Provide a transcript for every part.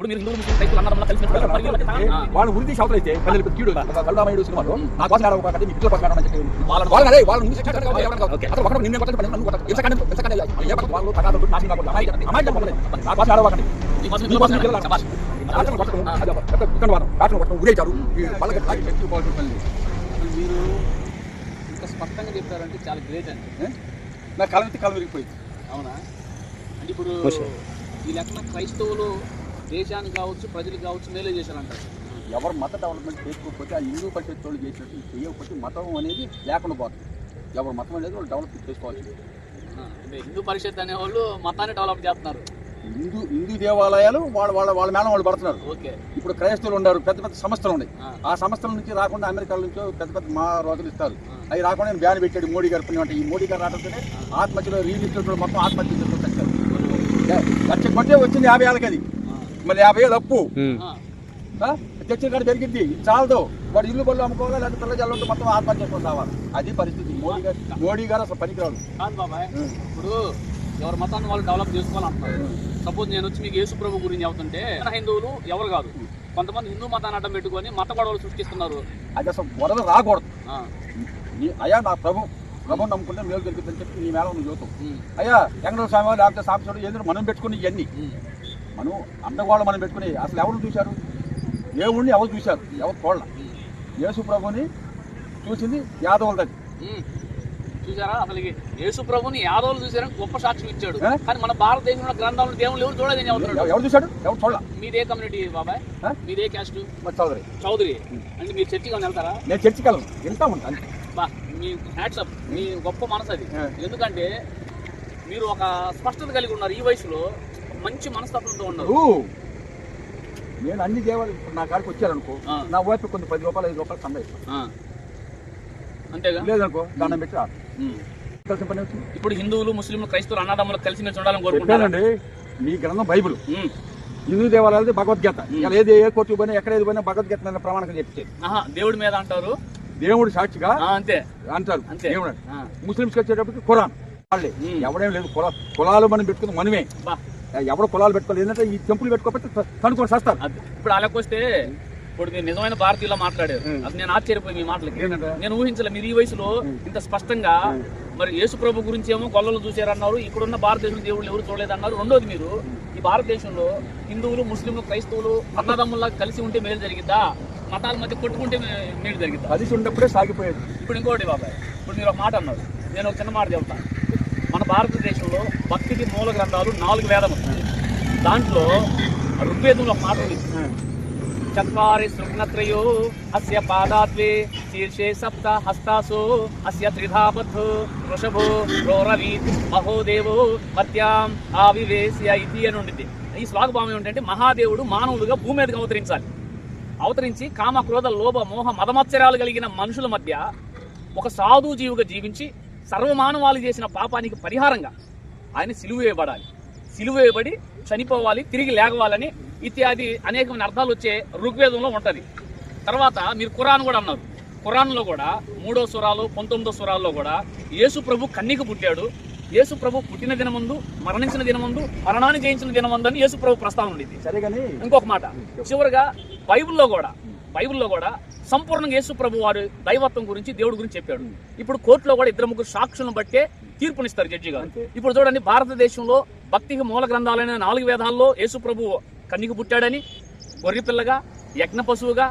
ఇప్పుడు మీరు హిందువులు ముస్లిం క్రైస్తవులు అన్నదమ్ములా కలిసి వీళ్ళ. వాళ్ళు ఉరి తీసి అవతలైతే పల్లెలు పెద్ద కీడు కరుణామయుడు సినిమాలో నా కోసం ఆడ ఒక మీ పిల్లల కోసం ఆడమని చెప్పి వాళ్ళని వాళ్ళని అదే వాళ్ళని ముందు శిక్షించాలి కాబట్టి ఎవరిని కాదు. ఓకే. అసలు ఒకడు నిన్ను కొట్టడం పని నన్ను కొట్టడం. ఏ పక్కన వాళ్ళు పెట్టి నాశనం కాకూడదు. అమ్మాయి అమ్మాయి చెప్పకూడదు. నా కోసం ఆడవాకండి కోసం పిల్లలు. రాష్ట్రం కొట్టడం. రాష్ట్రం కొట్టడం, వాళ్ళకి. మీరు ఇంత స్పష్టంగా చెప్పారంటే చాలా గ్రేట్ అండి? నా కాలం కాలం విరిగిపోయింది అవునా అంటే ఇప్పుడు ఈ లెక్కన క్రైస్తవులు దేశానికి కావచ్చు ప్రజలకు కావచ్చు మేలే చేశారంటారు. ఎవరు మత డెవలప్మెంట్ చేసుకోకపోతే ఆ హిందూ పరిషత్ వాళ్ళు చేసినట్టు చేయకపోతే మతం అనేది లేకుండా పోతుంది. ఎవరు మతం అనేది వాళ్ళు డెవలప్ చేసుకోవాలి హిందూ పరిషత్ అనేవాళ్ళు మతాన్ని డెవలప్ చేస్తున్నారు. హిందూ హిందూ దేవాలయాలు వాళ్ళ వాళ్ళ వాళ్ళ మేళం వాళ్ళు పడుతున్నారు. ఓకే. ఇప్పుడు క్రైస్తవులు ఉన్నారు పెద్ద పెద్ద సంస్థలు ఉన్నాయి. ఆ. సంస్థల నుంచి రాకుండా అమెరికా నుంచో పెద్ద పెద్ద మా రోజులు ఇస్తారు. అవి రాకుండా బ్యాన్ పెట్టాడు మోడీ గారు పుణ్యం అంటే. ఈ మోడీ గారు రావడంతోనే ఆత్మహత్యలో రియల్ ఎస్టేట్ మొత్తం ఆత్మహత్య ఏ, లక్ష కొట్టే వచ్చింది యాభై ఏళ్ళకి అది. మళ్ళీ యాభై ఏళ్ళు అప్పు? తెచ్చిన కాడ పెరిగింది చాలదు. వాడు ఇల్లు బళ్ళు అమ్ముకోవాలి? లేకపోతే పిల్లల జల్లు ఉంటే మొత్తం ఆత్మహత్య చేసుకొని రావాలి అది పరిస్థితి. మోడీ గారు మోడీ గారు అసలు పనికిరాడు. కాదు బాబాయ్. ఇప్పుడు ఎవరి మతాన్ని వాళ్ళు డెవలప్ చేసుకోవాలంటున్నారు. సపోజ్ నేను వచ్చి మీకు యేసు ప్రభు గురించి చెబుతుంటే హిందువులు ఎవరు కాదు. కొంతమంది హిందూ మతాన్ని అడ్డం పెట్టుకొని మత గొడవలు సృష్టిస్తున్నారు. అది అసలు వరద రాకూడదు. అయ్యా నా ప్రభు. ప్రభు నమ్ముకుంటే మేలు జరుగుతుందని చెప్పి నీ మేళ నువ్వు చూస్తావు అయ్యా వెంకటేశ్వర స్వామి లేకపోతే సాంబశివుడు ఏంటంటే మనం పెట్టుకుని ఇవన్నీ. మనం అందగోళ్ళు మనం పెట్టుకుని అసలు ఎవరు చూశారు? దేవుణ్ణి ఎవరు చూశారు? ఎవరు చూడాల యేసు ప్రభుని చూసింది యాదవులది ఉమ్. చూసారా? అసలు యేసు ప్రభుని యాదవులు చూసారని గొప్ప సాక్ష్యం ఇచ్చాడు? కానీ మన భారతదేశంలో గ్రంథాలను దేవుళ్ళు ఎవరు చెబుతున్నాడు ఎవరు చూశాడు? ఎవరు చూడాల మీదే కమ్యూనిటీ బాబాయ్? మీదే క్యాస్ట్. చౌదరి. చౌదరి. అంటే మీరు చర్చికి వెళ్తారా? నేను చర్చికి వెళ్ళను. వెళ్తా ఉంటాను బా మీ హ్యాట్సప్ మీ గొప్ప మనసు అది. ఎందుకంటే మీరు ఒక స్పష్టత కలిగి ఉన్నారు ఈ వయసులో. మంచి మనస్తత్వంతో ఉన్నారు. నువ్వు నేను అన్ని దేవాలు ఇప్పుడు నా కాడికి వచ్చారనుకో. నా వైపు కొన్ని పది రూపాయలు ఐదు రూపాయలు సంపాదిస్తాను ఆ. అంతేగా? లేదనుకో దండం పెట్టి రాదు. కలిసిన పని వచ్చింది? ఇప్పుడు హిందువులు ముస్లింలు క్రైస్తవులు అన్నదమ్ములు కలిసి ఉండాలని కోరుకుంటారు? చెప్పానండి మీ గ్రంథం బైబిల్. హిందూ దేవాలయాలది భగవద్గీత. ఇలా ఏది ఏ కోర్టు పోయినా ఎక్కడ ఏది పోయినా భగవద్గీత మీద ప్రమాణంగా చెప్తే ఆహా దేవుడి మీద అంటారు? దేవుడు సాక్షిగా ఆ, అంతే. అంటారు. అంతే. దేవుడు. ముస్లింస్కి వచ్చేటప్పటికి ఖురాన్ వాళ్ళే. ఎవడేం లేదు కుల కులాలు మనం పెట్టుకుంది మనమే. బా. ఎవడు కులాలు పెట్టుకోలేదు. ఏంటంటే ఈ టెంపుల్ పెట్టుకోకపోతే కనుక్కొని చేస్తారు ఇప్పుడు అలాకొస్తే ఇప్పుడు మీరు నిజమైన భారతీయులా మాట్లాడారు. అది నేను ఆశ్చర్యపోయి మీ మాటలకి. నేను ఊహించలే మీరు ఈ వయసులో ఇంత స్పష్టంగా మరి యేసు ప్రభు గురించి ఏమో గొల్లలు చూశారన్నారు ఇక్కడున్న భారతదేశంలో దేవుళ్ళు ఎవరు చూడలేదన్నారు. రెండోది మీరు ఈ భారతదేశంలో హిందువులు ముస్లింలు క్రైస్తవులు అన్నదమ్ముల్లా కలిసి ఉంటే మేలు జరిగిద్దా? మతాల మధ్య కొట్టుకుంటే మేలు జరిగిద్దా? కలిసి ఉన్నప్పుడే సాగిపోయేది. ఇప్పుడు ఇంకోటి బాబాయ్ ఇప్పుడు మీరు ఒక మాట అన్నారు. నేను ఒక చిన్న మాట చెప్తాను. భారతదేశంలో భక్తికి మూల గ్రంథాలు నాలుగు వేదములు. దాంట్లో ఋగ్వేదంలో మాటలు మాట చత్వారి శృగ్నత్రయో అస్య పాదాద్వే శీర్షే సప్త హస్తాసు అస్య త్రిధా బద్ధో వృషభో రోరవీత్ మహోదేవో మధ్యాం ఆవివేశ్య ఇది అని ఉండింది ఈ శ్లోకభావం ఏంటంటే మహాదేవుడు మానవులుగా భూమి మీదకి అవతరించాలి. అవతరించి కామ క్రోధ లోభ మోహ మదమత్సరాలు కలిగిన మనుషుల మధ్య ఒక సాధు జీవిగా జీవించి సర్వమానవాళి చేసిన పాపానికి పరిహారంగా ఆయన సిలువ వేయబడాలి సిలువ వేయబడి చనిపోవాలి తిరిగి లేగవాలని ఇత్యాది అనేకమైన అర్థాలు వచ్చే ఋగ్వేదంలో ఉంటది. తర్వాత మీరు ఖురాన్ కూడా అన్నారు. ఖురాన్లో కూడా మూడో సురాలు పంతొమ్మిదో సురాల్లో కూడా యేసు ప్రభు కన్నిక పుట్టాడు. యేసు ప్రభు పుట్టిన దినమందు మరణించిన దినమందు మరణాన్ని జయించిన దినమందు అని యేసు ప్రభు ప్రస్తావన ఉండింది. సరే కానీ ఇంకొక మాట. చివరిగా బైబిల్లో కూడా బైబిల్లో కూడా సంపూర్ణంగా యేసు ప్రభు వాడు దైవత్వం గురించి దేవుడి గురించి చెప్పాడు. ఇప్పుడు కోర్టులో కూడా ఇద్దరు ముగ్గురు సాక్షులను బట్టే తీర్పునిస్తారు జడ్జి గారు. ఇప్పుడు చూడండి భారతదేశంలో భక్తికి మూల గ్రంథాలైన నాలుగు వేదాల్లో యేసు ప్రభు కన్నిక పుట్టాడని గొర్రె పిల్లగా యజ్ఞ పశువుగా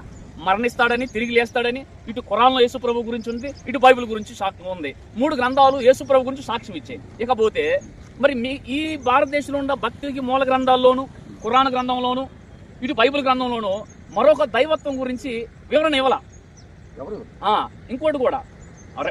మరణిస్తాడని తిరిగి లేస్తాడని ఇటు ఖురాన్లో యేసు ప్రభు గురించి ఉంది ఇటు బైబిల్ గురించి సాక్ష్యం ఉంది. మూడు గ్రంథాలు యేసు ప్రభు గురించి సాక్ష్యం ఇచ్చాయి. ఇకపోతే మరి మీ ఈ భారతదేశంలో ఉన్న భక్తికి మూల గ్రంథాల్లోను ఖురాన్ గ్రంథంలోను ఇటు బైబిల్ గ్రంథంలోను మరొక దైవత్వం గురించి వివరణ ఇవ్వాల. ఇంకోటి కూడా.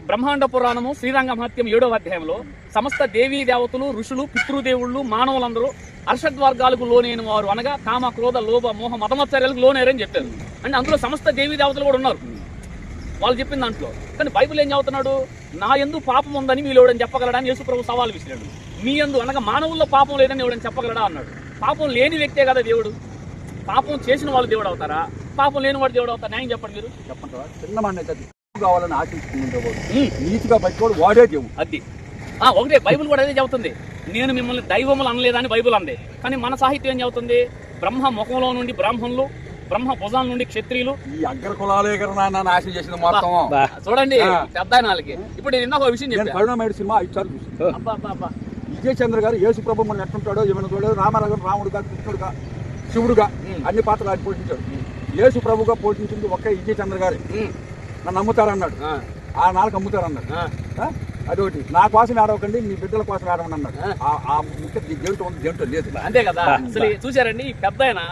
బ్రహ్మాండ పురాణము శ్రీరంగ మహత్యం ఏడవ అధ్యాయంలో సమస్త దేవీ దేవతలు ఋషులు పితృదేవుళ్ళు మానవులందరూ అర్షద్వర్గాలకు లోనైన వారు అనగా కామ క్రోధ లోభ మోహ మతమత్సర్యాలకు లోనేరని చెప్పారు. అంటే అందులో సమస్త దేవీ దేవతలు కూడా ఉన్నారు. వాళ్ళు చెప్పిన దాంట్లో. కానీ బైబిల్ ఏం చెబుతున్నాడు నా ఎందు పాపం ఉందని మీరు ఎవడని చెప్పగలడా అని యేసుప్రభు సవాల్ విసిరాడు. మీ ఎందు అనగా మానవుల్లో పాపం లేదని ఎవడని చెప్పగలడా అన్నాడు. పాపం లేని వ్యక్తే కదా దేవుడు. పాపం చేసిన వాళ్ళు దేవుడు అవుతారా? పాపం లేని వాడు దేవుడు అవుతారా? న్యాయం చెప్పండి మీరు. అయితే కావాలని. నీతిగా బతికోడు వాడే దేవుడు. అది. ఆ, ఒకటే బైబిల్ కూడా అదే చెబుతుంది. నేను మిమ్మల్ని దైవములు అనలేదని బైబుల్ అంది. కానీ మన సాహిత్యం ఏం చెబుతుంది? బ్రహ్మ ముఖంలో నుండి బ్రాహ్మణులు బ్రహ్మ భుజాల నుండి క్షత్రియులు. ఈ అగ్ర కులాలే నాశనం మొత్తం. బా. చూడండి. పెద్ద ఇప్పుడు నేను ఇందాక విషయం చెప్పాను సినిమా ఐదు సార్లు చూసాను అబ్బా విజయ్ చంద్ర గారు యేసు ప్రభు మన ఎట్టుంటాడో ఏమైనా చూడలేదు. రామారావు గారు రాముడుగా కృష్ణుడుగా శివుడుగా. అన్ని పాత్రలు ఆయన పోషించాడు. యేసు ప్రభుగా పోషించింది ఒకే విజయ్ చంద్ర గారే. నన్ను అమ్ముతారన్నాడు ఆ. నాలుగు అమ్ముతారన్నాడు? అదొకటి. నా కోసం ఆడవకండి మీ బిడ్డల కోసం ఆడమని అన్నాడు ఆ. ముఖ్య దేంట్లో ఉంది దేంట్లో లేదు. అంతే కదా. అసలు చూసారండి ఈ పెద్ద ఆయన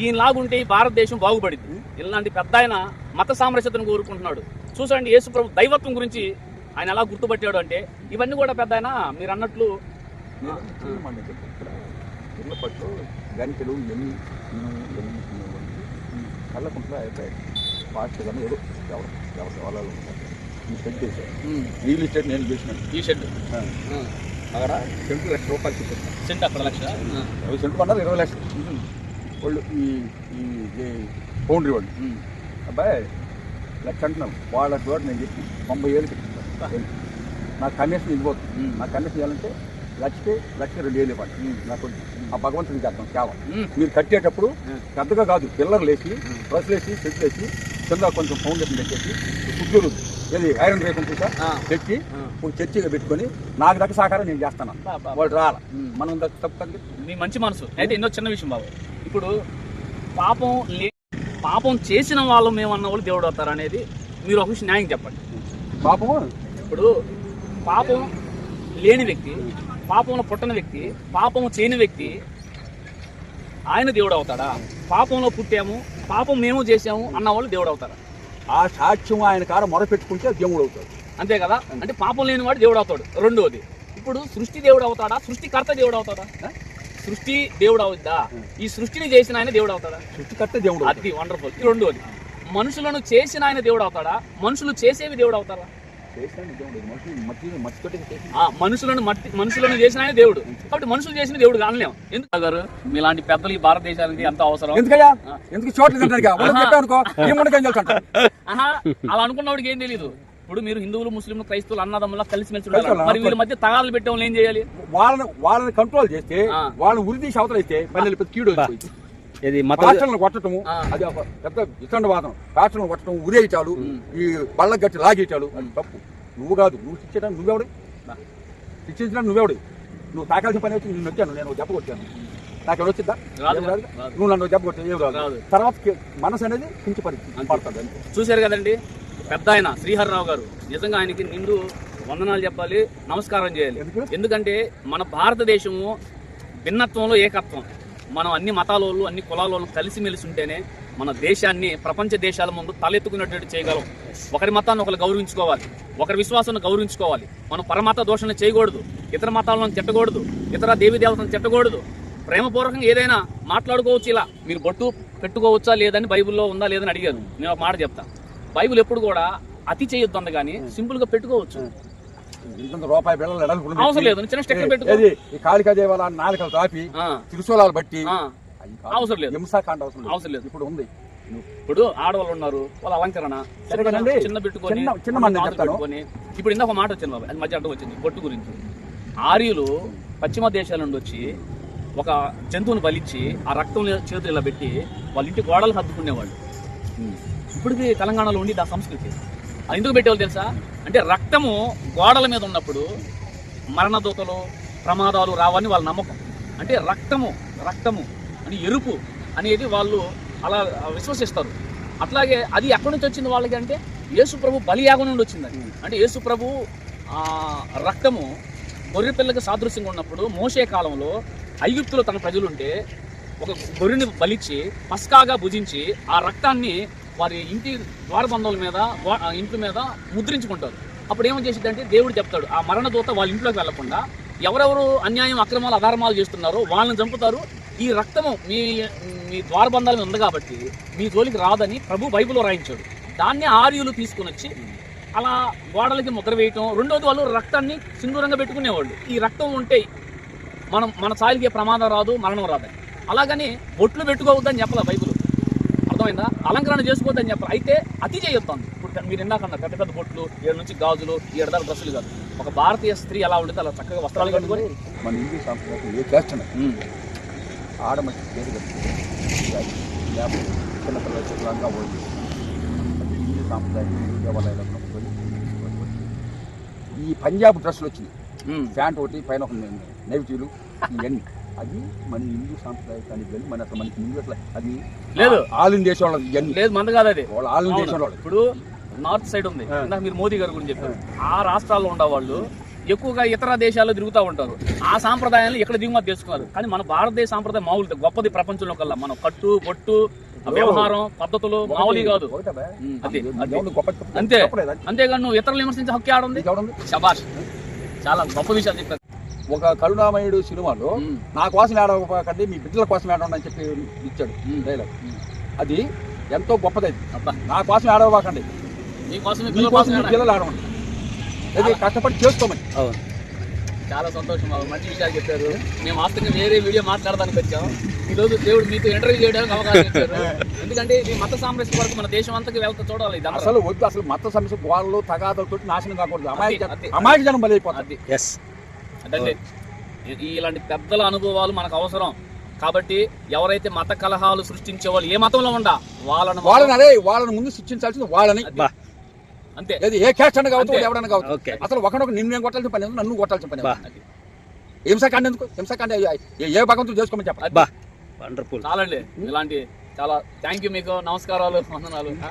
ఈయనలాగుంటే భారతదేశం బాగుపడింది. ఇలాంటి పెద్ద ఆయన మత సామరస్యతను కోరుకుంటున్నాడు. చూసండి యేసు ప్రభు దైవత్వం గురించి ఆయన ఎలా గుర్తుపట్టాడు అంటే ఇవన్నీ కూడా పెద్ద ఆయన మీరు అన్నట్లు పట్టు గంటలు ఎన్ని కళ్ళకుంటా అయిపోయాయి. ఫాస్ట్ కానీ ఏదో ఎవరు ఎవరు ఎవరు ఈ షెడ్ చేశారు రియల్ ఎస్టేట్ నేను చేసినాను ఈ షెడ్. అక్కడ సెంటు లక్ష రూపాయలు చెప్పాను సెంట్ అక్కడ లక్ష. ఇరవై సెంటు కొన్నారు ఇరవై లక్షలు. వాళ్ళు ఈ ఈ పౌండరీ వాళ్ళు. అబ్బాయి లక్ష అంటున్నాం వాళ్ళ ద్వారా నేను చెప్పి తొంభై ఏళ్ళకి నాకు కమిషన్ ఇవ్వద్దు ఉమ్. నాకు కమిషన్ ఇవ్వాలంటే లక్షకి లక్ష రెండు వేలు ఇవ్వండి నాకు ఆ భగవంతుడికి చేద్దాం సేవ. ఉమ్. మీరు కట్టేటప్పుడు. పెద్దగా కాదు పిల్లర్లు వేసి డ్రెస్సులు వేసి చెట్లు వేసి కింద కొంచెం ఫౌండేషన్ పెట్టేసి చుట్టూరు ఏది ఐరన్ ఆ. తెచ్చి. ఒక చర్చిగా పెట్టుకొని నాకు దగ్గర సహకారం నేను చేస్తాను. వాళ్ళు రాల. మనం దగ్గర తప్పు తగ్గి మీ మంచి మనసు. అయితే ఎన్నో చిన్న విషయం బాబు. ఇప్పుడు పాపం లే పాపం చేసిన వాళ్ళు మేము అన్న వాళ్ళు దేవుడు అవుతారు అనేది మీరు ఒక విషయం న్యాయం చెప్పండి. పాపము? ఇప్పుడు పాపం లేని వ్యక్తి పాపంలో పుట్టిన వ్యక్తి పాపము చేయని వ్యక్తి ఆయన దేవుడు అవుతాడా? పాపంలో పుట్టాము పాపం మేము చేసాము అన్న వాళ్ళు దేవుడు అవుతారా? ఆ సాక్ష్యం ఆయన కాడ మొర పెట్టుకుంటే దేవుడు అవుతాడు. అంతే కదా? అంటే పాపం లేని వాడు దేవుడు అవుతాడు. రెండోది ఇప్పుడు సృష్టి దేవుడు అవుతాడా? సృష్టికర్త దేవుడు అవుతాడా? సృష్టి దేవుడు అవుద్దా? ఈ సృష్టిని చేసిన ఆయన దేవుడు అవుతాడా? సృష్టికర్త దేవుడు. అది వండర్ఫుల్ రెండోది మనుషులను చేసిన ఆయన దేవుడు అవుతాడా? మనుషులు చేసేవి దేవుడు అవుతారా? మనుషులను మట్టి మనుషులను చేసిన ఆయన దేవుడు. కాబట్టి మనుషులు చేసిన దేవుడు కానలేం ఎందుకు గారు మీలాంటి పెద్దలు ఈ భారతదేశానికి ఎంత అవసరం. ఎందుకయ్యా? ఎందుకు చోట్ల అలా అనుకున్నవాడికి ఏం తెలియదు ఇప్పుడు మీరు హిందువులు ముస్లింలు క్రైస్తవులు అన్నదమ్ములా కలిసి ఉండాలి. మరి వీళ్ళ మధ్య తగాదాలు పెట్టే వాళ్ళు ఏం చేయాలి? వాళ్ళని వాళ్ళని కంట్రోల్ చేస్తే. వాళ్ళని ఉరి తీసి అవతల ఇస్తే మళ్ళీ కీడు. ఇది ఆ. అది ఒక పెద్ద వితండవాదం. రాష్ట్రాలను కొట్టడం ఉరేయటాలు ఈ బళ్ళ గట్టి లాగేయటాలు. అది తప్పు. నువ్వు కాదు నువ్వు శిక్షడానికి నువ్వెవడు? శిక్షించడానికి నువ్వెవడు? నువ్వు తాకాల్సిన పని వచ్చి నేను వచ్చాను నేను కొట్టాను. నాకు ఎవరు వచ్చిందా. నువ్వు నన్ను కొట్టావు ఏం రాదు. తర్వాత మనసు అనేది కించపడి పడుతుంది చూశారు కదండి? పెద్ద ఆయన శ్రీహర్రావు గారు. నిజంగా ఆయనకి నిండు వందనాలు చెప్పాలి నమస్కారం చేయాలి. ఎందుకు? ఎందుకంటే మన భారతదేశము భిన్నత్వంలో ఏకత్వం. మనం అన్ని మతాల వాళ్ళు అన్ని కులాల వాళ్ళు కలిసిమెలిసి ఉంటేనే మన దేశాన్ని ప్రపంచ దేశాల ముందు తలెత్తుకునేటట్టు చేయగలం. ఒకరి మతాన్ని ఒకరు గౌరవించుకోవాలి. ఒకరి విశ్వాసాన్ని గౌరవించుకోవాలి. మనం పరమత దోషణ చేయకూడదు. ఇతర మతాలను తిట్టకూడదు. ఇతర దేవి దేవతలను తిట్టకూడదు. ప్రేమపూర్వకంగా ఏదైనా మాట్లాడుకోవచ్చు ఇలా. మీరు బొట్టు పెట్టుకోవచ్చా లేదని బైబిల్లో ఉందా లేదని అడిగాను. నేను ఒక మాట చెప్తాను బైబిల్ ఎప్పుడు కూడా అతి చేయొద్దు కానీ సింపుల్గా పెట్టుకోవచ్చు. ఇంత రూపాయి బిళ్ళలు ఎడలు అవసరం లేదు చిన్న స్టెక్కర్ పెట్టుకో. ఏది? ఈ కాళికా దేవాలయాన్ని నాలుకలు తాపి త్రిశూలాలు బట్టి. అవసరం లేదు. హింసాకాండ అవసరం అవసరం లేదు. ఇప్పుడు ఉంది. ఇప్పుడు ఆడవాళ్ళు ఉన్నారు వాళ్ళ అలంకరణ. చిన్న పెట్టుకొని చిన్న- మంది. పెట్టుకొని. ఇప్పుడు ఇందాక ఒక మాట వచ్చింది బాబు అది మధ్య అడ్డం వచ్చింది బొట్టు గురించి. ఆర్యులు పశ్చిమ దేశాల నుండి వచ్చి ఒక జంతువుని బలిచ్చి ఆ రక్తం చేతులు ఇలా పెట్టి వాళ్ళ ఇంటి గోడలు హద్దుకునేవాళ్ళు ఇప్పటికీ తెలంగాణలో ఉండి ఆ సంస్కృతి. అది ఎందుకు పెట్టేవాళ్ళు తెలుసా? అంటే రక్తము గోడల మీద ఉన్నప్పుడు మరణదూతలు ప్రమాదాలు రావని వాళ్ళ నమ్మకం. అంటే రక్తము రక్తము అని ఎరుపు అనేది వాళ్ళు అలా విశ్వసిస్తారు. అట్లాగే అది ఎక్కడి నుంచి వచ్చింది వాళ్ళకి అంటే యేసు ప్రభు బలియాగం నుండి వచ్చిందని అంటే యేసు ప్రభు రక్తము గొర్రె పిల్లకి సాదృశ్యంగా ఉన్నప్పుడు మోసే కాలంలో ఐగుప్తులో తన ప్రజలు ఉంటే ఒక గొర్రెని బలిచ్చి పస్కాగా భుజించి ఆ రక్తాన్ని వారి ఇంటి ద్వారబంధువుల మీద వా- ఇంటి మీద ముద్రించుకుంటారు. అప్పుడు ఏమని చేసిద్దంటే దేవుడు చెప్తాడు ఆ మరణ దూత వాళ్ళ ఇంట్లోకి వెళ్ళకుండా ఎవరెవరు అన్యాయం అక్రమాలు అధర్మాలు చేస్తున్నారో వాళ్ళని చంపుతారు. ఈ రక్తము మీ మీ ద్వారబంధాల మీద ఉంది కాబట్టి మీ జోలికి రాదని ప్రభు బైబిల్లో రాయించాడు. దాన్ని ఆర్యులు తీసుకుని వచ్చి అలా గోడలకి ముద్ర వేయటం. రెండోది వాళ్ళు రక్తాన్ని సింధూరంగా పెట్టుకునేవాళ్ళు. ఈ రక్తం ఉంటే మనం మన సాయిలకి ఏ ప్రమాదం రాదు మరణం రాదని. అలాగని బొట్లు పెట్టుకోవద్దని చెప్పాల బైబిల్. అర్థమైందా? అలంకరణ చేసుకోవద్దని చెప్పాలి అయితే అతి చేయొద్దాం ఇప్పుడు మీరు ఇందాక అన్నారు పెద్ద పెద్ద బొట్లు ఏడు నుంచి గాజులు ఏడు దాకా డ్రెస్సులు కాదు. ఒక భారతీయ స్త్రీ ఎలా ఉంటుంది అలా చక్కగా వస్త్రాలు కట్టుకొని మన హిందూ సాంప్రదాయం ఏ ఉమ్, ఆడమని పేరు చిత్రంగా పోయి హిందూ సాంప్రదాయం ఈ పంజాబ్ డ్రెస్సులు వచ్చినాయి. ప్యాంట్ ఒకటి పైన ఒక నైవిటీలు ఇవన్నీ. అది మన హిందూ సాంప్రదాయానికి వెళ్ళి మన అసలు మనకి ముందు అట్లా అది లేదు. ఆల్ ఇండియా వాళ్ళకి ఇవన్నీ. లేదు మంద కాదు అది. వాళ్ళు ఆల్ ఇండియా. వాళ్ళు ఇప్పుడు నార్త్ సైడ్ ఉంది. ఇందాక మీరు మోదీ గారి గురించి చెప్పారు. ఆ రాష్ట్రాల్లో ఉండేవాళ్ళు ఎక్కువగా ఇతర దేశాల్లో తిరుగుతూ ఉంటారు. ఆ సాంప్రదాయాన్ని ఇక్కడ దిగుమతి చేసుకున్నారు కానీ మన భారతదేశ సాంప్రదాయం మామూలు గొప్పది ప్రపంచంలో కల్లా. మన కట్టు బొట్టు ఆ వ్యవహారం పద్ధతులు మామూలు కాదు. అంతే. అంతేగాని నువ్వు ఇతరులు విమర్శించే హక్కు ఆడుంది? శబాష్ చాలా గొప్ప విషయాలు చెప్పారు. ఒక కరుణామయుడు సినిమాలో నా కోసం ఏడవకండి మీ బిడ్డల కోసం ఏడవండి అని చెప్పి ఇచ్చాడు డైలాగ్. అది ఎంతో గొప్పది నా కోసం ఏడవకండి. నీకోసమే మీ పిల్లల ఆడవండి అది కష్టపడి చేసుకోమని. చాలా సంతోషం. బాబు మంచి విషయాలు చెప్పారు. మేము వాస్తవంగా వేరే వీడియో మాట్లాడడానికి వచ్చాం. ఈ రోజు దేవుడు మీతో ఇంటర్వ్యూ చేయడానికి అవకాశం ఇచ్చారు. ఎందుకంటే ఇది మత సామరస్య వరకు మన దేశం అంతకి వెళ్తా చూడాలి ఇది. అసలు వద్దు అసలు మత సమస్య వాళ్ళు తగాదలతో నాశనం కాకూడదు. అమాయక అది. అమాయక జనం బలి అయిపోతుంది అది ఈ- ఇలాంటి పెద్దల అనుభవాలు మనకు అవసరం. కాబట్టి ఎవరైతే మత కలహాలు సృష్టించే వాళ్ళు ఏ మతంలో ఉండా వాళ్ళని వాళ్ళని అరే వాళ్ళని ముందు శిక్షించాల్సింది వాళ్ళని. అది. అంతే. ఏది ఏ క్యాస్ట్ అన్న కావచ్చు. ఎవడన్నా కావచ్చు. అసలు ఒకనొక నిన్ను నేను కొట్టాల్సిన పని నన్ను కొట్టాల్సిన పని. అది. హింసకాండ ఎందుకు? హింసకాండ ఏ- భగవంతుడు చేసుకోమని అది. వండర్ఫుల్. చాలండి. ఇలాంటి చాలా థ్యాంక్ యూ మీకు. నమస్కారాలు. వందనాలు.